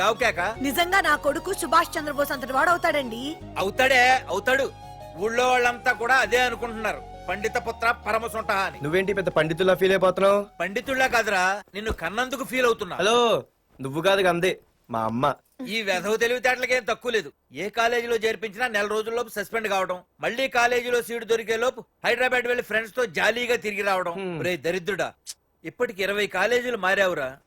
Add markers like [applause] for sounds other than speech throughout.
గావుకేక నిజంగా నా కొడుకు సుభాష్ చంద్రబోస్ అంతటి వాడు అవుతాడండి అవుతాడే అవుతాడు. ఊళ్ళో వాళ్ళంతా కూడా అదే అనుకుంటున్నారు. పండిత పుత్ర పరమ సొంట అని నువ్వేంటి పెద్ద పండితుల్లా ఫీల్ అయిపోతున్నావు? పండితుళ్ళ కాదురా నిన్ను కన్నందుకు ఫీల్ అవుతున్నా. హలో నువ్వు కాదు అందే మా అమ్మ. ఈ వెధవ తెలివితేటలకేం తక్కువ లేదు. ఏ కాలేజీలో చేర్పించినా నెల రోజుల్లోపు సస్పెండ్ కావడం మళ్ళీ కాలేజీలో సీటు దొరికే లోపు హైదరాబాద్ వెళ్ళి ఫ్రెండ్స్తో జాలీగా తిరిగి రావడం. రే దరిద్రుడా. ఇప్పటికి ఇరవై కాలేజీలు మారావురా.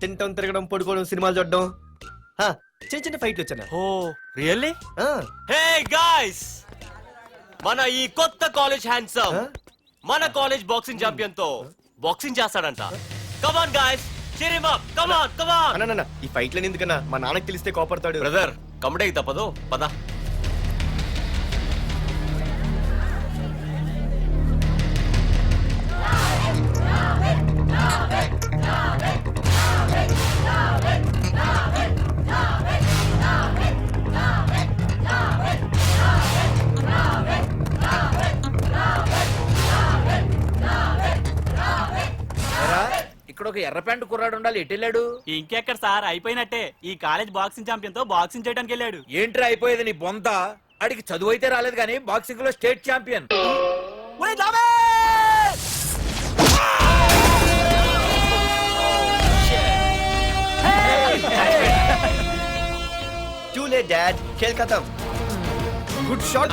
తింటం తిరగడం పడుకోవడం సినిమాలు చూడడం. హా, చిన్న చిన్న ఫైట్లు వచ్చానా. ఓ రియల్లీ హే గాయ్స్ మన ఈ కొత్త కాలేజ్ హ్యాండ్సమ్ Huh? మన కాలేజ్ బాక్సింగ్ ఛాంపియన్తో బాక్సింగ్ చేస్తాడంట. Come on guys cheer him up! అన్న, ఈ ఎందుకన్నా? మా నాన్నకి తెలిస్తే కోపడతాడు. బ్రదర్ కమడే తప్పదు. పద. ఒక ఎర్ర ప్యాంటు కుర్రాడు ఉండాలి ఎటు వెళ్ళాడు ఇంకెక్కడ సార్ అయిపోయినట్టే ఈ కాలేజ్ బాక్సింగ్ ఛాంపియన్తో బాక్సింగ్ చేయడానికి వెళ్ళాడు ఏంట్రా అయిపోయేది నీ బొంత అడిగి చదువు అయితే రాలేదు కానీ బాక్సింగ్లో స్టేట్ ఛాంపియన్ చూలే డాడ్ ఖేల్ ఖతం గుడ్ షాట్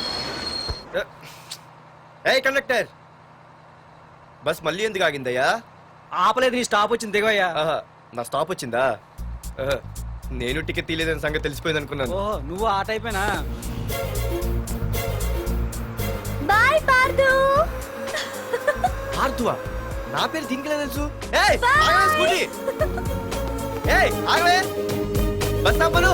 ఏ కండక్టర్. బస్ మళ్ళీ ఎందుకు ఆగిందయ్యా? ఆపలేదు నీ స్టాప్ వచ్చింది దిగోయ్యా ఆహా, నా స్టాప్ వచ్చిందా? ఆహా, నేను టికెట్ తీయలేదని సంగతి తెలిసిపోయింది అనుకున్నాను. ఓహో నువ్వు ఆ టైపేనా? బాయ్ పార్దు. ఆర్తువా నా పేరు దీనికి తెలుసు? ఏయ్, ఆగవే స్కూటీ. ఏయ్, ఆగవే. బస్ ఆపను.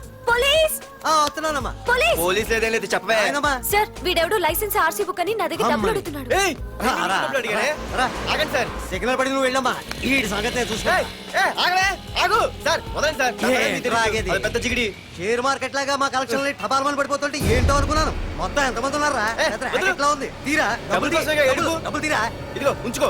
పోలీస్ ఆ, వస్తున్నానమ్మా పోలీస్ పోలీస్ లేదేం లేదు చెప్పవే ఆయనమ్మా. సార్ వీడెవడో లైసెన్స్ ఆర్సీ బుక్ అని నా దగ్గర డబ్బులు అడుగుతున్నాడు ఏయ్, రా, నేను రా, డబ్బులు అడిగానే? రా. ఆగండి సార్ సిగ్నల్ పడి నువ్వు వెళ్ళమ్మా ఈ సంగతి నేను చూసుకో ఏయ్, ఏయ్, ఆగలే ఆగు సార్ వదండి సార్ నా ఏ, పని మీకు తెలుసు. రాగేది. అది పెద్ద జిగిడి షేర్ మార్కెట్ లాగా మా కలెక్షన్ టపాల్ మని పడిపోతుంటే ఏంటో అనుకున్నాను మొత్తం ఎంతమంది ఉన్నారా ఏ, పెద్ద వదిలు. racket లా ఉంది తీరా డబ్బులు తీ. కోసమేగా డబ్బులు, ఏడుపు. డబ్బులు తీరా ఇదిగో ఉంచుకో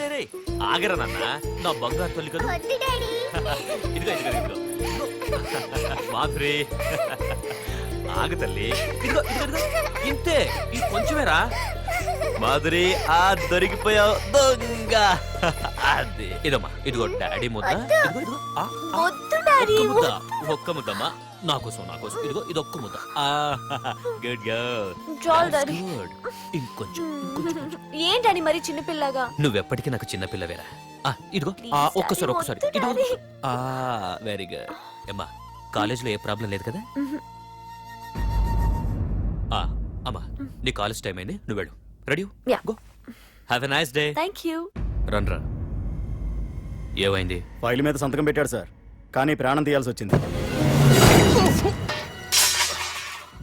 రే రే రే. ఆగరా నాన్న నా బంగారు తల్లి కదా. ఇదిగో ఇదిగో ఇదిగో. మాధురి. ఆగు తల్లి. ఇదిగో ఇదిగో ఇంతే ఈ కొంచెమేరా. మాధురి ఆ దొరికిపోయావు దొంగ. అదే. ఇదమ్మా ఇదిగో డాడీ ముద్ద. ఇదిగో ఇదిగో. ఒక్క ముద్ద ఒక్క ముద్దమ్మా. నా కోసం నా కోసం. ఇదిగో ఇది ఒక్క ముద్ద గుడ్ గర్ల్ గుడ్ ఇంకొంచెం [laughs] ఏంటని మరి చిన్నపిల్లగా? నువ్వెప్పటికీ నాకు చిన్న పిల్లవేరా. ఆ, ఇదిగో Please, ఒక్కసారి daddy, ఒక్కసారి వద్దు, ఇదిగో daddy. ఆ వెరీ గుడ్ అమ్మా కాలేజీలో ఏ ప్రాబ్లం లేదు కదా? ఆ, అమ్మా నీ కాలేజ్ టైం అయింది. నువ్వు వెళ్ళు. Ready Yeah. Go have a nice day thank you run రా ఏమైంది? ఫైల్ మీద సంతకం పెట్టాడు సార్. కానీ ప్రాణం తీయాల్సి వచ్చింది.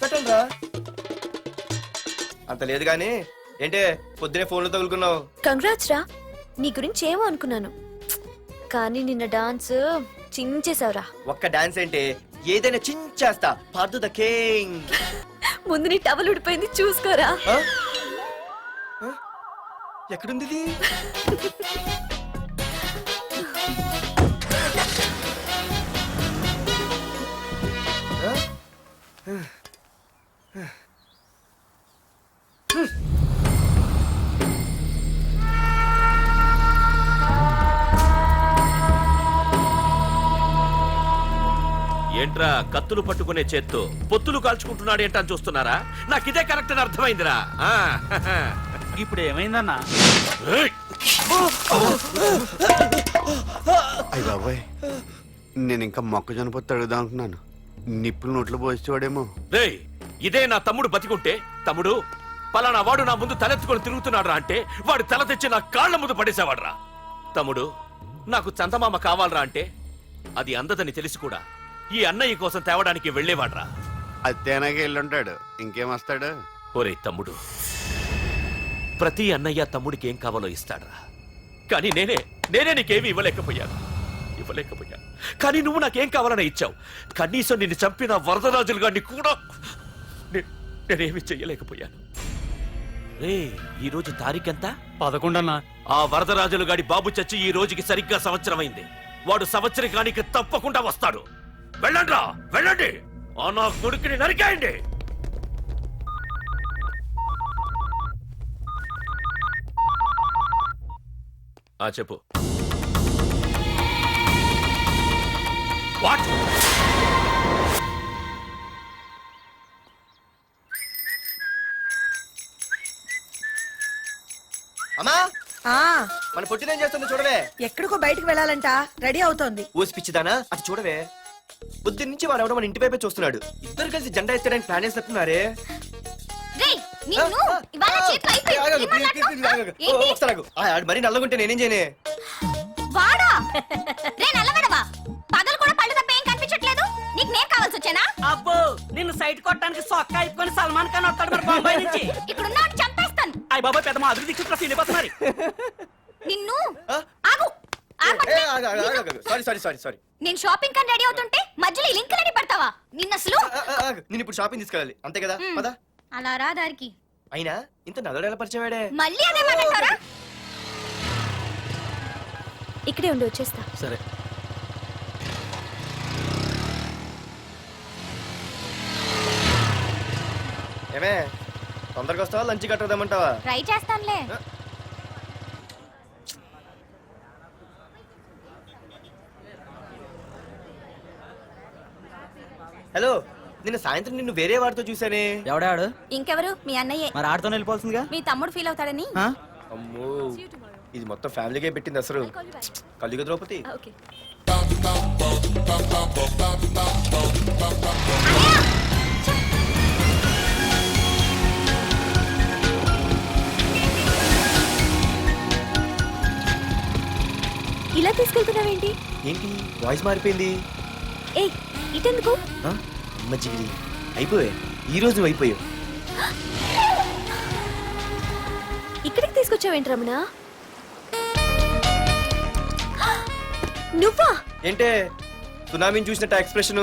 పెట్టండి రా అంత లేదు కానీ ఏంటే పొద్దునే ఫోన్లో తగులుకున్నావు? కంగ్రాట్స్ రా. నీ గురించి ఏమో అనుకున్నాను. కానీ నిన్న డాన్స్ చించేశావురా. ఒక్క డాన్స్ ఏంటే? ఏదైనా చించేస్తా. Pardhu the king. ముందు నీ టవల్ ఉడిపోయింది చూసుకోరా? ఎక్కడుంది [laughs] ఏంట్రా కత్తులు పట్టుకునే చేత్తో పొత్తులు కాల్చుకుంటున్నాడు ఏంటని చూస్తున్నారా? నాకు ఇదే కరెక్ట్ అని అర్థమైందిరా. ఆ, ఇప్పుడు ఏమైందన్నా? ఏయ్! అయ్య బాబాయ్ నేను ఇంకా మొక్కజొన్న పొత్తు అడుగుదాం అనుకున్నాను నిప్పులు నోట్లో పోసేవాడేమో. రేయ్ ఇదే నా తమ్ముడు బతికుంటే తమ్ముడు పలానా వాడు నా ముందు తలెత్తుకొని తిరుగుతున్నాడు అంటే వాడు తల తెచ్చి నా కాళ్ళ ముందు పడేసేవాడ్రా. తమ్ముడు నాకు చందమామ కావాలరా అంటే అది అందదని తెలిసి కూడా ఈ అన్నయ్య కోసం తేవడానికి వెళ్ళేవాడ్రా. అది తేనాగా వెళ్ళుంటాడు ఇంకేం వస్తాడు? ఒరే తమ్ముడు ప్రతి అన్నయ్య తమ్ముడికి ఏం కావాలో ఇస్తాడ్రా. కానీ నేనే నేనే నీకేమీ ఇవ్వలేకపోయాను. ఇవ్వలేకపోయాను. కానీ నువ్వు నాకేం కావాలని ఇచ్చావు. కనీసం నిన్ను చంపిన వరదరాజులు గారిని కూడా నేనేమీ చెయ్యలేకపోయాను. రే ఈ రోజు తారీఖెంత? పదకొండన్నా. ఆ వరదరాజులు గాడి బాబు చచ్చి ఈ రోజుకి సరిగ్గా సంవత్సరం అయింది వాడు సంవత్సరకానికి తప్పకుండా వస్తాడు. వెళ్ళండి వెళ్ళండి. ఆ నా కొడుకుని నరికేయండి. ఆ చెప్పు. వాట్? అమ్మా ఆ. మన పొట్టినేం చేస్తుంది చూడవే. ఎక్కడికో బయటికి వెళ్ళాలంట. రెడీ అవుతోంది. ఊసి పిచ్చిదానా? అటు చూడవే. బుద్ధి నుంచి వాడు ఎవడో మన ఇంటి వైపే చూస్తున్నాడు. ఇద్దరు కలిసి జెండా ఎత్తడానికి ప్లాన్ మాట్లాడుతున్నావ్? ఏంటి? మరి నల్లగుంటే నేనేం చేయనే? వాడా? రే అబ్బో నిన్ను సైట్ కొట్టడానికి సొక్క అయిపోయి సల్మాన్ ఖాన్ వస్తాడు మరి బొంబాయి నుంచి. ఇక్కడ ఉన్న చంపేస్తాను. అయ్య బాబాయ్ పెద్ద మా అభివృద్ధి చుట్టూ వెళ్ళిపోతున్నారు నిన్ను? ఆగు. సారీ సారీ సారీ సారీ నేను షాపింగ్ కని రెడీ అవుతుంటే మధ్యలో ఈ లింకులని పెడతావా? నిన్న అసలు? నేను ఇప్పుడు షాపింగ్ తీసుకెళ్ళాలి. అంతే కదా. పదా. అలా రా దారికి. అయినా ఇంత నల్లడు ఎలా పరిచయం వాడే మళ్ళీ అదే మాట్లాడతారా? ఇక్కడే ఉండి వచ్చేస్తా. సరే. ఏమే తొందరగా వస్తావా? లంచ్ కట్టదామంటావా ట్రై చేస్తానులే. హలో నిన్న సాయంత్రం నిన్ను వేరే వాడితో చూసానే ఎవడాడు ఇంకెవరు? మీ అన్నయ్యే. మరి ఆడుతో వెళ్ళిపోతుందిగా మీ తమ్ముడు ఫీల్ అవుతాడని? అమ్మో ఇది మొత్తం ఫ్యామిలీకే పెట్టింది అసలు. కలియుగ ద్రౌపది. ఓకే. ఇలా తీసుకెళ్తున్నావేంటి? ఏంటి? వాయిస్ మారిపోయింది. ఏ ఇటెందుకు? అమ్మ జిగిరి అయిపోయా. ఈ రోజు అయిపోయావు ఇక్కడికి తీసుకొచ్చావేంటి రమణ? [gasps] నువ్వా? ఏంటే? సునామీని చూసినట్టు ఎక్స్ప్రెషన్?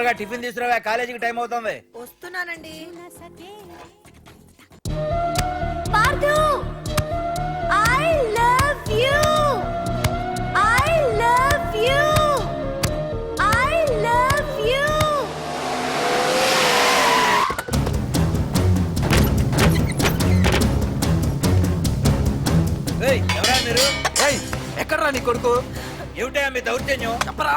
తొందరగా టిఫిన్ తీసుకురావా కాలేజీకి టైం అవుతుంది. వస్తున్నానండి. Parthu I love you I love you I love you ఏయ్ ఎవరా మీరు? ఎక్కడరా నీ కొడుకు? ఏమిటా మీ దౌర్జన్యం? చెప్పరా?